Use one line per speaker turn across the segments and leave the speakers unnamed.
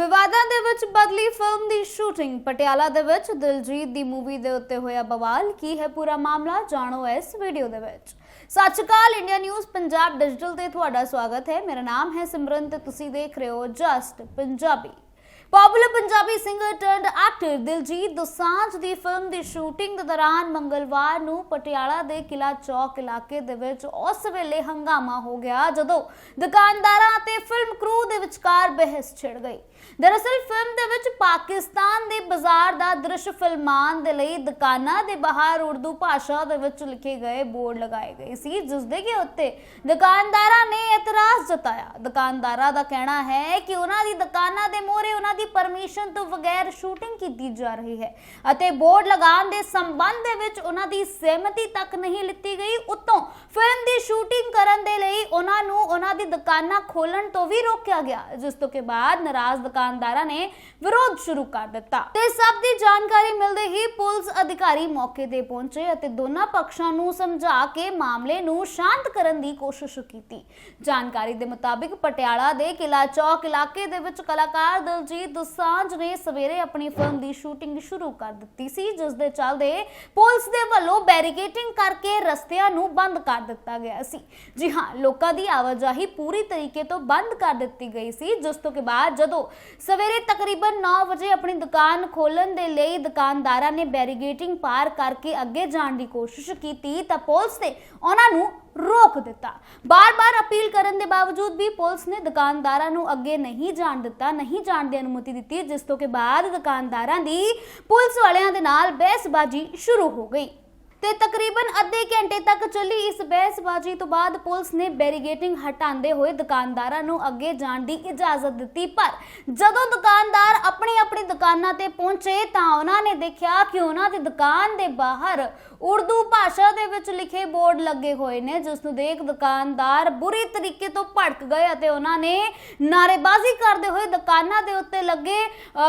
ਵਿਵਾਦਾਂ ਦੇ ਵਿੱਚ ਬਦਲੀ ਫਿਲਮ ਦੀ ਸ਼ੂਟਿੰਗ। ਪਟਿਆਲਾ ਦੇ ਵਿੱਚ ਦਿਲਜੀਤ ਦੀ ਮੂਵੀ ਦੇ ਉੱਤੇ ਹੋਇਆ ਬਵਾਲ। ਕੀ ਹੈ ਪੂਰਾ ਮਾਮਲਾ? ਜਾਣੋ ਇਸ ਵੀਡੀਓ ਦੇ ਵਿੱਚ। Sat Sri Akal India news Punjab digital ਤੇ ਤੁਹਾਡਾ ਸਵਾਗਤ ਹੈ। ਮੇਰਾ ਨਾਮ ਹੈ ਸਿਮਰਨ ਤੇ ਤੁਸੀਂ ਦੇਖ ਰਹੇ ਹੋ just Punjabi. Popular Punjabi singer actor Diljit Dosanjh ਦੀ ਫਿਲਮ ਦੀ ਸ਼ੂਟਿੰਗ ਦੇ ਦੌਰਾਨ ਮੰਗਲਵਾਰ ਨੂੰ ਪਟਿਆਲਾ ਦੇ ਕਿਲਾ ਚੌਕ ਇਲਾਕੇ ਦੇ ਵਿੱਚ ਉਸ ਵੇਲੇ ਹੰਗਾਮਾ ਹੋ ਗਿਆ ਜਦੋਂ ਦੁਕਾਨਦਾਰਾਂ ਅਤੇ ਫਿਲਮ ਕਰੂ ਦੇ ਵਿਚਕਾਰ ਬਹਿਸ ਛਿੜ ਗਈ। ਦਰਅਸਲ, ਫਿਲਮ ਦੇ ਵਿੱਚ ਪਾਕਿਸਤਾਨ ਦੇ ਬਾਜ਼ਾਰ ਦਾ ਦ੍ਰਿਸ਼ ਫਿਲਮਾਨ ਦੇ ਲਈ ਦੁਕਾਨਾਂ ਦੇ ਬਾਹਰ ਉਰਦੂ ਭਾਸ਼ਾ ਦੇ ਵਿੱਚ ਲਿਖੇ ਗਏ ਬੋਰਡ ਲਗਾਏ ਗਏ ਸੀ ਜਿਸ ਦੇ ਕਿ ਉੱਤੇ ਦੁਕਾਨਦਾਰਾਂ ਨੇ ਇਤਰਾਜ਼ ਜਤਾਇਆ। ਦੁਕਾਨਦਾਰਾਂ ਦਾ ਕਹਿਣਾ ਹੈ ਕਿ ਉਹਨਾਂ ਦੀ ਦੁਕਾਨਾਂ ਦੇ ਮੋਹਰੇ ਉਹਨਾਂ ਦੀ ਪਰਮਿਸ਼ਨ ਤੋਂ ਬਗੈਰ ਸ਼ੂਟਿੰਗ ਕੀਤੀ ਜਾ ਰਹੀ ਹੈ ਅਤੇ ਬੋਰਡ ਲਗਾਉਣ ਦੇ ਸੰਬੰਧ ਦੇ ਵਿੱਚ ਉਹਨਾਂ ਦੀ ਸਹਿਮਤੀ ਤੱਕ ਨਹੀਂ ਲਿੱਤੀ ਗਈ। ਉਤੋਂ ਫਿਲਮ ਦੀ ਸ਼ੂਟਿੰਗ ਕਰਨ ਦੇ ਲਈ ਉਹਨਾਂ ਨੂੰ ਉਹਨਾਂ ਦੀ ਦੁਕਾਨਾਂ ਖੋਲਣ ਤੋਂ ਵੀ ਰੋਕਿਆ ਗਿਆ, ਜਿਸ ਤੋਂ ਕੇ ਬਾਅਦ ਨਾਰਾਜ਼ ਦੁਕਾਨਦਾਰਾਂ ਨੇ ਵਿਰੋਧ ਸ਼ੁਰੂ ਕਰ ਦਿੱਤਾ। ਤੇ ਸਭ ਦੀ ਜਾਣਕਾਰੀ ਮਿਲਦੇ ਹੀ ਪੁਲਿਸ ਅਧਿਕਾਰੀ ਮੌਕੇ ਤੇ ਪਹੁੰਚੇ ਅਤੇ ਦੋਨਾਂ ਪੱਖਾਂ ਨੂੰ ਸਮਝਾ ਕੇ ਮਾਮਲੇ ਨੂੰ ਸ਼ਾਂਤ ਕਰਨ ਦੀ ਕੋਸ਼ਿਸ਼ ਕੀਤੀ। ਜਾਣਕਾਰੀ ਦੇ ਮੁਤਾਬਿਕ ਪਟਿਆਲਾ ਦੇ ਕਿਲਾ ਚੌਕ ਇਲਾਕੇ ਦੇ ਵਿੱਚ ਕਲਾਕਾਰ ਦਿਲਜੀਤ ਦੁਸਾਂਝ ਨੇ ਸਵੇਰੇ ਆਪਣੀ ਫਿਲਮ ਦੀ ਸ਼ੂਟਿੰਗ ਸ਼ੁਰੂ ਕਰ ਦਿੱਤੀ ਸੀ, ਜਿਸ ਦੇ ਚੱਲਦੇ ਪੁਲਿਸ ਦੇ ਵੱਲੋਂ ਬੈਰੀਕੇਟਿੰਗ ਕਰਕੇ ਰਸਤਿਆਂ ਨੂੰ ਬੰਦ ਕਰ ਦਿੱਤਾ ਗਿਆ ਸੀ। ਜੀ ਹਾਂ, ਲੋਕਾਂ ਦੀ ਆਵਾਜਾਈ ਪੂਰੀ ਤਰੀਕੇ ਤੋਂ ਬੰਦ ਕਰ ਦਿੱਤੀ ਗਈ ਸੀ, ਜਿਸ ਤੋਂ ਕੇ ਬਾਅਦ ਜਦੋਂ ਸਵੇਰੇ ਤਕਰੀਬਨ 9 ਵਜੇ ਆਪਣੀ ਦੁਕਾਨ ਖੋਲਣ ਦੇ ਲਈ ਦੁਕਾਨਦਾਰਾਂ ਨੇ ਬੈਰੀਗੇਟਿੰਗ ਪਾਰ ਕਰਕੇ ਅੱਗੇ ਜਾਣ ਦੀ ਕੋਸ਼ਿਸ਼ ਕੀਤੀ, ਤਾਂ ਪੁਲਿਸ ਨੇ ਉਹਨਾਂ ਨੂੰ ਰੋਕ ਦਿੱਤਾ। ਬਾਰ-ਬਾਰ ਅਪੀਲ ਕਰਨ ਦੇ ਬਾਵਜੂਦ ਵੀ ਪੁਲਿਸ ਨੇ ਦੁਕਾਨਦਾਰਾਂ ਨੂੰ ਅੱਗੇ ਨਹੀਂ ਜਾਣ ਦਿੱਤਾ, ਨਹੀਂ ਜਾਣ ਦੀ ਅਨੁਮਤੀ ਦਿੱਤੀ, ਜਿਸ ਤੋਂ ਕਿ ਬਾਅਦ ਦੁਕਾਨਦਾਰਾਂ ਦੀ ਪੁਲਿਸ ਵਾਲਿਆਂ ਦੇ ਨਾਲ ਬਹਿਸਬਾਜ਼ੀ ਸ਼ੁਰੂ ਹੋ ਗਈ। ਤੇ ਤਕਰੀਬਨ ਅੱਧੇ ਘੰਟੇ ਤੱਕ ਚੱਲੀ ਇਸ ਬਹਿਸਬਾਜ਼ੀ ਤੋਂ ਬਾਅਦ ਪੁਲਿਸ ਨੇ ਬੈਰੀਗੇਟਿੰਗ ਹਟਾਉਂਦੇ ਹੋਏ ਦੁਕਾਨਦਾਰਾਂ ਨੂੰ ਅੱਗੇ ਜਾਣ ਦੀ ਇਜਾਜ਼ਤ ਦਿੱਤੀ। ਪਰ ਜਦੋਂ ਦੁਕਾਨਦਾਰ ਆਪਣੀ ਆਪਣੀ ਦੁਕਾਨਾਂ ਤੇ ਪਹੁੰਚੇ ਤਾਂ ਉਹਨਾਂ ਨੇ ਦੇਖਿਆ ਕਿ ਉਹਨਾਂ ਦੀ ਦੁਕਾਨ ਦੇ ਬਾਹਰ ਉਰਦੂ ਭਾਸ਼ਾ ਦੇ ਵਿੱਚ ਲਿਖੇ ਬੋਰਡ ਲੱਗੇ ਹੋਏ ਨੇ, ਜਿਸ ਨੂੰ ਦੇਖ ਦੁਕਾਨਦਾਰ ਬੁਰੀ ਤਰੀਕੇ ਤੋਂ ਭੜਕ ਗਏ ਅਤੇ ਉਹਨਾਂ ਨੇ ਨਾਰੇਬਾਜ਼ੀ ਕਰਦੇ ਹੋਏ ਦੁਕਾਨਾਂ ਦੇ ਉੱਤੇ ਲੱਗੇ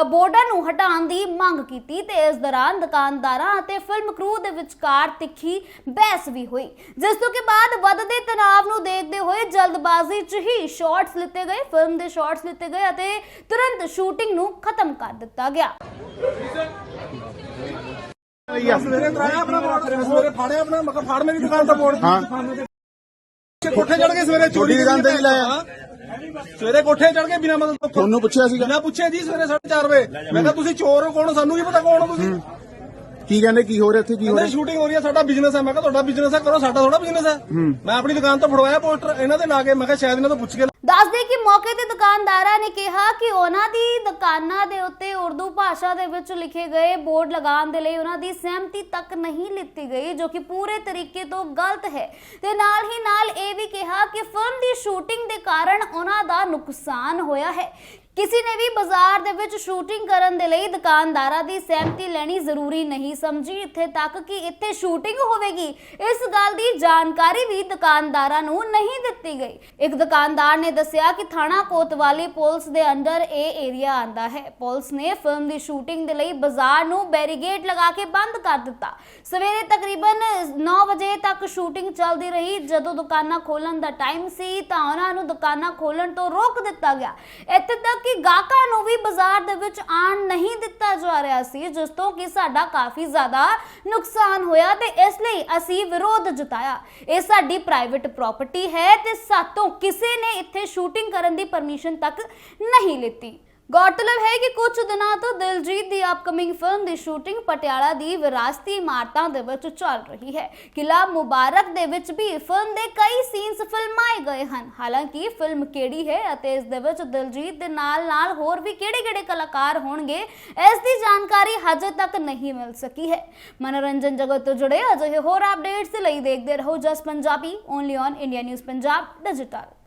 ਬੋਰਡਾਂ ਨੂੰ ਹਟਾਉਣ ਦੀ ਮੰਗ ਕੀਤੀ ਤੇ ਇਸ ਦੌਰਾਨ ਦੁਕਾਨਦਾਰਾਂ ਅਤੇ ਫਿਲਮ ਕਰੂ ਦੇ ਵਿਚਕਾਰ ਤਿੱਖੀ ਬਹਿਸ ਵੀ ਹੋਈ। ਜਿਸ ਤੋਂ ਕਿ ਬਾਅਦ ਵੱਧਦੇ ਤਣਾਅ ਨੂੰ ਦੇਖਦੇ ਹੋਏ ਜਲਦਬਾਜ਼ੀ 'ਚ ਹੀ ਸ਼ਾਟਸ ਲਿੱਤੇ ਗਏ ਫਿਲਮ ਦੇ ਸ਼ਾਟਸ ਲਿੱਤੇ ਗਏ ਅਤੇ ਤੁਰੰਤ ਸ਼ੂਟਿੰਗ ਨੂੰ ਖਤਮ ਕਰ ਦਿੱਤਾ ਗਿਆ।
ਸਵੇਰੇ ਤਰਾਇਆ ਆਪਣਾ ਬੋਰਡ ਸਵੇਰੇ ਫਾੜਿਆ ਆਪਣਾ ਮੈਂ ਕਿਹਾ ਫਾੜ ਮੇਰੀ ਦੁਕਾਨ ਦਾ ਬੋਰਡ
ਹਾਂ।
ਕੋਠੇ ਚੜ ਕੇ ਸਵੇਰੇ
ਤੁਹਾਡੀ ਦੁਕਾਨ ਤੇ ਹੀ ਲਾਇਆ?
ਸਵੇਰੇ ਕੋਠੇ ਚੜ ਕੇ ਬਿਨਾ ਮਤਲਬ ਤੋਂ
ਤੁਹਾਨੂੰ ਪੁੱਛਿਆ ਸੀਗਾ?
ਬਿਨਾ ਪੁੱਛੇ ਜੀ ਸਵੇਰੇ 4:30 ਵਜੇ। ਮੈਂ ਕਿਹਾ ਤੁਸੀਂ ਚੋਰ ਹੋ ਕੌਣ ਸਾਨੂੰ ਕੀ ਪਤਾ ਕੌਣ ਹੋ ਤੁਸੀਂ?
ਕੀ ਕਹਿੰਦੇ ਕੀ ਹੋ ਰਿਹਾ ਇੱਥੇ ਕੀ ਹੋ
ਕਹਿੰਦੇ
ਰਿਹਾ?
ਸ਼ੂਟਿੰਗ ਹੋ ਰਹੀ ਹੈ ਸਾਡਾ ਬਿਜ਼ਨਸ ਹੈ। ਮੈਂ ਕਿਹਾ ਤੁਹਾਡਾ ਬਿਜ਼ਨਸ ਹੈ ਕਰੋ ਸਾਡਾ ਥੋੜਾ ਬਿਜ਼ਨਸ ਹੈ। ਮੈਂ ਆਪਣੀ ਦੁਕਾਨ ਤੋਂ ਫੜਵਾਇਆ ਪੋਸਟਰ ਇਹਨਾਂ ਦੇ ਲਾ ਕੇ ਮੈਂ ਕਿਹਾ ਸ਼ਾਇਦ ਇਹਨਾਂ ਤੋਂ ਪੁੱਛ ਕੇ
ਦੱਸਦੇ ਕਿ ਮੌਕੇ ਤੇ ਦੁਕਾਨਦਾਰਾਂ ਨੇ ਕਿਹਾ ਕਿ ਉਹਨਾਂ ਦੀ ਦੁਕਾਨਾਂ ਦੇ ਉੱਤੇ ਉਰਦੂ ਭਾਸ਼ਾ ਦੇ ਵਿੱਚ ਲਿਖੇ ਗਏ ਬੋਰਡ ਲਗਾਉਣ ਦੇ ਲਈ ਉਹਨਾਂ ਦੀ ਸਹਿਮਤੀ ਤੱਕ ਨਹੀਂ ਲਿੱਤੀ ਗਈ ਜੋ ਕਿ ਪੂਰੇ ਤਰੀਕੇ ਤੋਂ ਗਲਤ ਹੈ। ਤੇ ਨਾਲ ਹੀ ਨਾਲ ਇਹ ਵੀ ਕਿਹਾ ਕਿ ਫਿਲਮ ਦੀ ਸ਼ੂਟਿੰਗ ਦੇ ਕਾਰਨ ਉਹਨਾਂ ਦਾ ਨੁਕਸਾਨ ਹੋਇਆ ਹੈ। ਕਿਸੇ ਨੇ ਵੀ ਬਾਜ਼ਾਰ ਦੇ ਵਿੱਚ ਸ਼ੂਟਿੰਗ ਕਰਨ ਦੇ ਲਈ ਦੁਕਾਨਦਾਰਾਂ ਦੀ ਸਹਿਮਤੀ ਲੈਣੀ ਜ਼ਰੂਰੀ ਨਹੀਂ ਸਮਝੀ। ਇੱਥੇ ਤੱਕ ਕਿ ਇੱਥੇ ਸ਼ੂਟਿੰਗ ਹੋਵੇਗੀ। ਇਸ ਗੱਲ ਦੀ ਜਾਣਕਾਰੀ ਵੀ ਦੁਕਾਨਦਾਰਾਂ ਨੂੰ ਨਹੀਂ ਦਿੱਤੀ ਗਈ। ਇੱਕ ਦੁਕਾਨਦਾਰ ਨੇ ਦੱਸਿਆ ਕਿ ਥਾਣਾ ਕੋਤਵਾਲੀ ਪੁਲਿਸ ਦੇ ਅੰਡਰ ਇਹ ਏਰੀਆ ਆਂਦਾ ਹੈ। ਪੁਲਿਸ ਨੇ ਫਿਲਮ ਦੀ ਸ਼ੂਟਿੰਗ ਦੇ ਲਈ ਬਾਜ਼ਾਰ ਨੂੰ ਬੈਰੀਗੇਡ ਲਗਾ ਕੇ ਬੰਦ ਕਰ ਦਿੱਤਾ। ਸਵੇਰੇ ਤਕਰੀਬਨ 9 ਵਜੇ ਤੱਕ ਸ਼ੂਟਿੰਗ ਚੱਲਦੀ ਰਹੀ। ਜਦੋਂ ਦੁਕਾਨਾਂ ਖੋਲਣ ਦਾ ਟਾਈਮ ਸੀ ਤਾਂ ਉਹਨਾਂ ਨੂੰ ਦੁਕਾਨਾਂ ਖੋਲਣ ਤੋਂ ਰੋਕ ਦਿੱਤਾ ਗਿਆ। ਇੱਥੇ ਤੱਕ ਕਿ ਗਾਹਕਾਂ ਨੂੰ ਵੀ ਬਾਜ਼ਾਰ ਦੇ ਵਿੱਚ ਆਣ ਨਹੀਂ ਦਿੱਤਾ ਜਾ ਰਿਹਾ ਸੀ, ਜਿਸ ਤੋਂ ਕਿ ਸਾਡਾ ਕਾਫੀ ਜ਼ਿਆਦਾ ਨੁਕਸਾਨ ਹੋਇਆ ਤੇ ਇਸ ਲਈ ਅਸੀਂ ਵਿਰੋਧ ਜਤਾਇਆ। ਇਹ ਸਾਡੀ ਪ੍ਰਾਈਵੇਟ ਪ੍ਰਾਪਰਟੀ ਹੈ ਤੇ ਸਾਤੋਂ ਕਿਸੇ ਨੇ ਇੱਥੇ ਸ਼ੂਟਿੰਗ ਕਰਨ ਦੀ ਪਰਮਿਸ਼ਨ ਤੱਕ ਨਹੀਂ ਲਿੱਤੀ। ਗੌਰਤਲਬ ਹੈ ਕਿ ਕੁਝ ਦਿਨਾਂ ਤੋਂ ਦਿਲਜੀਤ ਦੀ ਅਪਕਮਿੰਗ ਫਿਲਮ ਦੀ ਸ਼ੂਟਿੰਗ ਪਟਿਆਲਾ ਦੀ ਵਿਰਾਸਤੀ ਇਮਾਰਤਾਂ ਦੇ ਵਿੱਚ ਚੱਲ ਰਹੀ ਹੈ ਕਿਲਾ ਮੁਬਾਰਕ ਦੇ ਵਿੱਚ ਵੀ ਫਿਲਮ ਦੇ ਕਈ ਸੀਨਸ ਫਿਲਮਾਏ ਗਏ ਹਨ ਹਾਲਾਂਕਿ ਫਿਲਮ ਕਿਹੜੀ ਹੈ ਅਤੇ ਇਸ ਦੇ ਵਿੱਚ ਦਿਲਜੀਤ ਦੇ ਨਾਲ-ਨਾਲ ਹੋਰ ਵੀ ਕਿਹੜੇ-ਕਿਹੜੇ ਕਲਾਕਾਰ ਹੋਣਗੇ ਇਸ ਦੀ ਜਾਣਕਾਰੀ ਹਜੇ ਤੱਕ ਨਹੀਂ ਮਿਲ ਸਕੀ ਹੈ ਮਨੋਰੰਜਨ ਜਗਤ ਤੋਂ ਜੁੜੇ ਅਜਿਹੇ ਹੋਰ ਅਪਡੇਟਸ ਲਈ ਦੇਖਦੇ ਰਹੋ Jus Punjabi only on India news Punjab digital